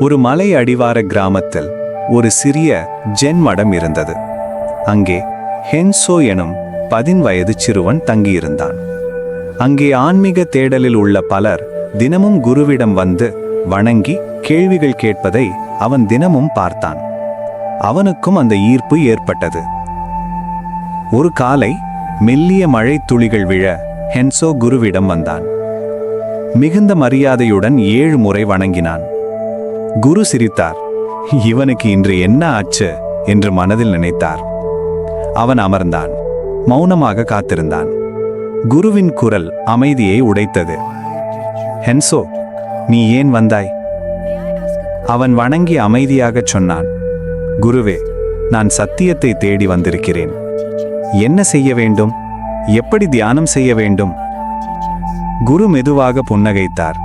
ஒரு மலை அடிவார கிராமத்தில் ஒரு சிறிய ஜென் மடம் இருந்தது. அங்கே ஹென்சோ எனும் பதின் வயது சிறுவன் தங்கியிருந்தான். அங்கே ஆன்மீக தேடலில் உள்ள பலர் தினமும் குருவிடம் வந்து வணங்கி கேள்விகள் கேட்பதை அவன் தினமும் பார்த்தான். அவனுக்கும் அந்த ஈர்ப்பு ஏற்பட்டது. ஒரு காலை மெல்லிய மழை துளிகள் விழ ஹென்சோ குருவிடம் வந்தான். மிகுந்த மரியாதையுடன் ஏழு முறை வணங்கினான். குரு சிரித்தார். இவனுக்கு இன்று என்ன ஆச்சு? என்று மனதில் நினைத்தார். அவன் அமர்ந்தான். மௌனமாக காத்திருந்தான். குருவின் குரல் அமைதியை உடைத்தது. ஹென்சோ நீ ஏன் வந்தாய்? அவன் வணங்கி அமைதியாகச் சொன்னான். குருவே நான் சத்தியத்தை தேடி வந்திருக்கிறேன். என்ன செய்ய வேண்டும்? எப்படி தியானம் செய்ய வேண்டும்? குரு மெதுவாக புன்னகைத்தார்.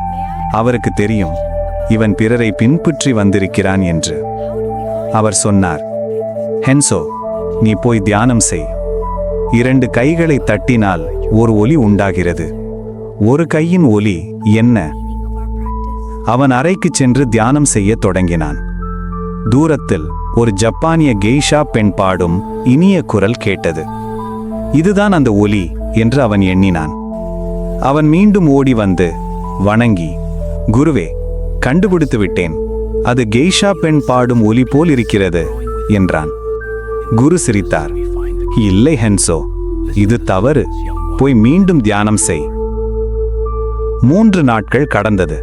அவருக்கு தெரியும். இவன் பிறரை பின்பற்றி வந்திருக்கிறான் என்று. அவர் சொன்னார் ஹென்சோ நீ போய் தியானம் செய். இரண்டு கைகளை தட்டினால் ஒரு ஒலி உண்டாகிறது. ஒரு கையின் ஒலி என்ன? அவன் அறைக்குச் சென்று தியானம் செய்யத் தொடங்கினான். தூரத்தில் ஒரு ஜப்பானிய கெய்ஷா பெண் பாடும் இனிய குரல் கேட்டது. இதுதான் அந்த ஒலி என்று அவன் எண்ணினான். அவன் மீண்டும் ஓடி வந்து வணங்கி குருவே கண்டுபிடித்து விட்டேன். அது கெய்ஷா பெண் பாடும் ஒலி போல் இருக்கிறது என்றான். குரு சிரித்தார். இல்லை ஹென்சோ இது தவறு. போய் மீண்டும் தியானம் செய். மூன்று நாட்கள் கடந்தது.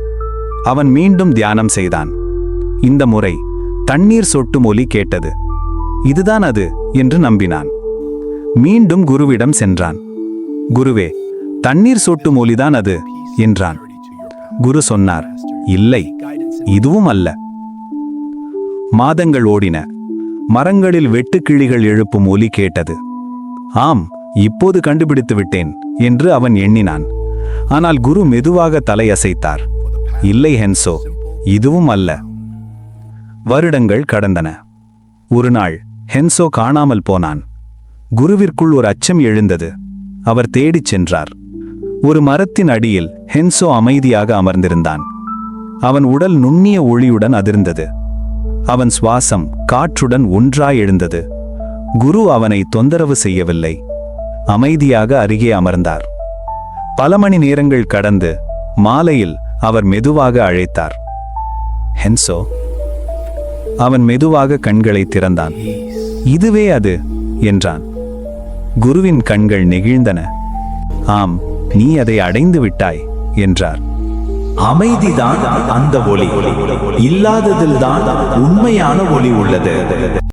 அவன் மீண்டும் தியானம் செய்தான். இந்த முறை தண்ணீர் சொட்டும் ஒலி கேட்டது. இதுதான் அது என்று நம்பினான். மீண்டும் குருவிடம் சென்றான். குருவே தண்ணீர் சொட்டும் ஒலிதான் அது என்றான். குரு சொன்னார் இல்லை. இதுவும் அல்ல மாதங்கள் ஓடின. மரங்களில் வெட்டுக்கிளிகள் எழுப்பும் ஒலி கேட்டது. ஆம் இப்போது கண்டுபிடித்து விட்டேன் என்று அவன் எண்ணினான். ஆனால் குரு மெதுவாக தலையசைத்தார். இல்லை ஹென்சோ இதுவும் அல்ல வருடங்கள் கடந்தன. ஒரு நாள் ஹென்சோ காணாமல் போனான். குருவிற்குள் ஒரு அச்சம் எழுந்தது. அவர் தேடிச் சென்றார். ஒரு மரத்தின் அடியில் ஹென்சோ அமைதியாக அமர்ந்திருந்தான். அவன் உடல் நுண்ணிய ஒளியுடன் அதிர்ந்தது. அவன் சுவாசம் காற்றுடன் ஒன்றாய் எழுந்தது. குரு அவனை தொந்தரவு செய்யவில்லை. அமைதியாக அருகே அமர்ந்தார். பல மணி நேரங்கள் கடந்து மாலையில் அவர் மெதுவாக அழைத்தார். ஹென்சோ அவன் மெதுவாக கண்களை திறந்தான். இதுவே அது என்றான். குருவின் கண்கள் நெகிழ்ந்தன. ஆம் நீ அதை அடைந்து விட்டாய் என்றார். அமைதிதான் அந்த ஒளி. இல்லாததில்தான் உண்மையான ஒளி உள்ளது.